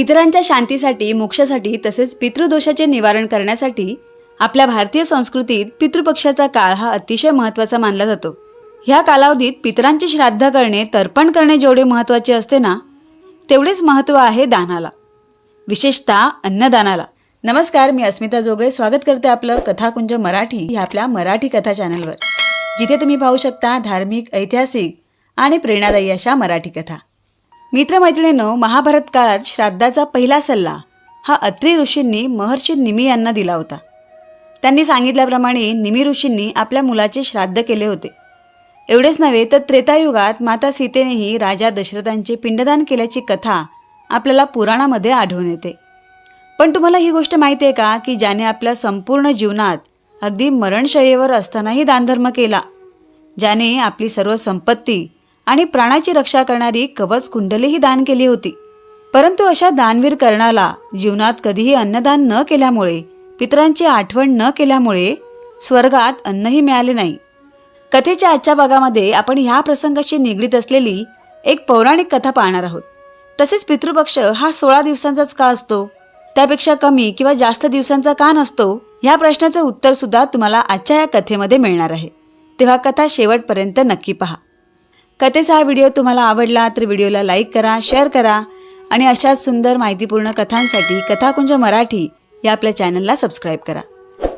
पितरांच्या शांतीसाठी मोक्षासाठी तसेच पितृदोषाचे निवारण करण्यासाठी आपल्या भारतीय संस्कृतीत पितृपक्षाचा काळ हा अतिशय महत्त्वाचा मानला जातो. ह्या कालावधीत पितरांचे श्राद्ध करणे तर्पण करणे जेवढे महत्त्वाचे असते ना तेवढेच महत्त्व आहे दानाला. विशेषतः अन्नदानाला. नमस्कार मी अस्मिता जोगळे. स्वागत करते आपलं कथाकुंज मराठी ह्या आपल्या मराठी कथा चॅनलवर. जिथे तुम्ही पाहू शकता धार्मिक ऐतिहासिक आणि प्रेरणादायी अशा मराठी कथा. मित्रमैत्रिणीनं महाभारत काळात श्राद्धाचा पहिला सल्ला हा अत्रि ऋषींनी महर्षी निमी यांना दिला होता. त्यांनी सांगितल्याप्रमाणे निमी ऋषींनी आपल्या मुलाचे श्राद्ध केले होते. एवढेच नव्हे तर त्रेतायुगात माता सीतेनेही राजा दशरथांचे पिंडदान केल्याची कथा आपल्याला पुराणामध्ये आढळून येते. पण तुम्हाला ही गोष्ट माहिती आहे का की ज्याने आपल्या संपूर्ण जीवनात अगदी मरणशय्येवर असतानाही दानधर्म केला? ज्याने आपली सर्व संपत्ती आणि प्राणाची रक्षा करणारी कवच कुंडलीही दान केली होती. परंतु अशा दानवीर कर्णाला जीवनात कधीही अन्नदान न केल्यामुळे पितरांची आठवण न केल्यामुळे स्वर्गात अन्नही मिळाले नाही. कथेच्या आजच्या भागामध्ये आपण ह्या प्रसंगाशी निगडीत असलेली एक पौराणिक कथा पाहणार आहोत. तसेच पितृपक्ष हा सोळा दिवसांचाच का असतो? त्यापेक्षा कमी किंवा जास्त दिवसांचा का नसतो? ह्या प्रश्नाचं उत्तर सुद्धा तुम्हाला आजच्या या कथेमध्ये मिळणार आहे. तेव्हा कथा शेवटपर्यंत नक्की पहा. कथेचा हा व्हिडिओ तुम्हाला आवडला तर व्हिडिओला लाईक करा शेअर करा आणि अशाच सुंदर माहितीपूर्ण कथांसाठी कथाकुंज मराठी या आपल्या चॅनलला सबस्क्राईब करा.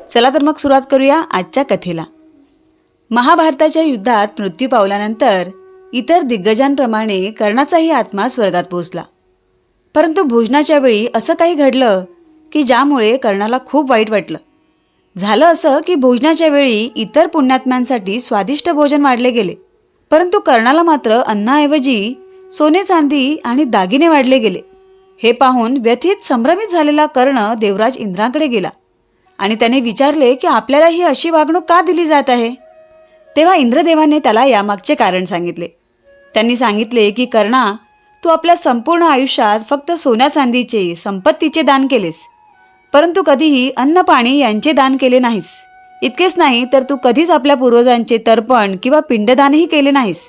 चला तर मग सुरुवात करूया आजच्या कथेला. महाभारताच्या युद्धात मृत्यू पावल्यानंतर इतर दिग्गजांप्रमाणे कर्णाचाही आत्मा स्वर्गात पोहोचला. परंतु भोजनाच्या वेळी असं काही घडलं की ज्यामुळे कर्णाला खूप वाईट वाटलं. झालं असं की भोजनाच्या वेळी इतर पुण्यात्म्यांसाठी स्वादिष्ट भोजन वाढले गेले. परंतु कर्णाला मात्र अन्नाऐवजी सोने चांदी आणि दागिने वाढले गेले. हे पाहून व्यथित संभ्रमित झालेला कर्ण देवराज इंद्रांकडे गेला आणि त्याने विचारले की आपल्याला ही अशी वागणूक का दिली जात आहे? तेव्हा इंद्रदेवाने त्याला यामागचे कारण सांगितले. त्यांनी सांगितले की कर्णा तू आपल्या संपूर्ण आयुष्यात फक्त सोन्या चांदीचे संपत्तीचे दान केलेस परंतु कधीही अन्न पाणी यांचे दान केले नाहीस. इतकेच नाही तर तू कधीच आपल्या पूर्वजांचे तर्पण किंवा पिंडदानही केले नाहीस.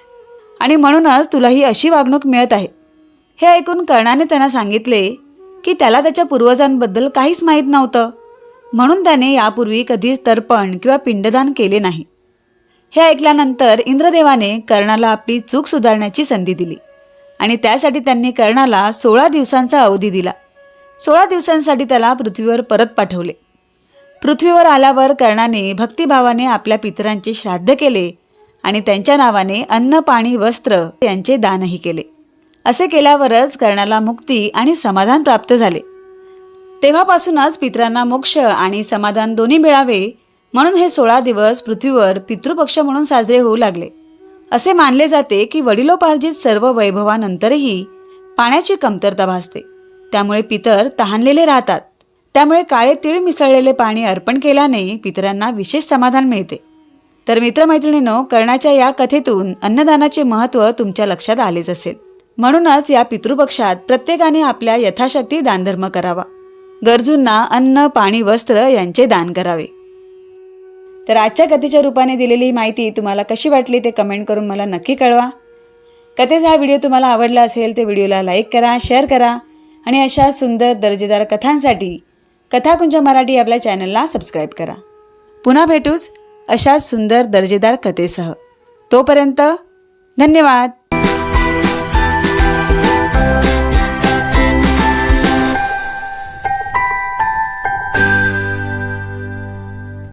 आणि म्हणूनच तुला ही अशी वागणूक मिळत आहे. हे ऐकून कर्णाने त्यांना सांगितले की त्याला त्याच्या पूर्वजांबद्दल काहीच माहीत नव्हतं. म्हणून त्याने यापूर्वी कधीच तर्पण किंवा पिंडदान केले नाही. हे ऐकल्यानंतर इंद्रदेवाने कर्णाला आपली चूक सुधारण्याची संधी दिली. आणि त्यासाठी त्यांनी कर्णाला सोळा दिवसांचा अवधी दिला. सोळा दिवसांसाठी त्याला पृथ्वीवर परत पाठवले. पृथ्वीवर आल्यावर कर्णाने भक्तिभावाने आपल्या पितरांचे श्राद्ध केले आणि त्यांच्या नावाने अन्न पाणी वस्त्र यांचे दानही केले. असे केल्यावरच कर्णाला मुक्ती आणि समाधान प्राप्त झाले. तेव्हापासूनच पितरांना मोक्ष आणि समाधान दोन्ही मिळावे म्हणून हे सोळा दिवस पृथ्वीवर पितृपक्ष म्हणून साजरे होऊ लागले. असे मानले जाते की वडिलोपार्जित सर्व वैभवानंतरही पाण्याची कमतरता भासते. त्यामुळे पितर तहानलेले राहतात. त्यामुळे काळे तीळ मिसळलेले पाणी अर्पण केल्याने पितरांना विशेष समाधान मिळते. तर मित्रमैत्रिणींनो कर्णाच्या या कथेतून अन्नदानाचे महत्त्व तुमच्या लक्षात आलेच असेल. म्हणूनच या पितृपक्षात प्रत्येकाने आपल्या यथाशक्ती दानधर्म करावा. गरजूंना अन्न पाणी वस्त्र यांचे दान करावे. तर आजच्या कथेच्या रूपाने दिलेली माहिती तुम्हाला कशी वाटली ते कमेंट करून मला नक्की कळवा. कथेचा हा व्हिडिओ तुम्हाला आवडला असेल तर व्हिडिओला लाईक करा शेअर करा आणि अशा सुंदर दर्जेदार कथांसाठी कथाकुंज मराठी आपल्या चॅनलला सबस्क्राईब करा. पुन्हा भेटूच अशा सुंदर दर्जेदार कथेसह. तोपर्यंत धन्यवाद.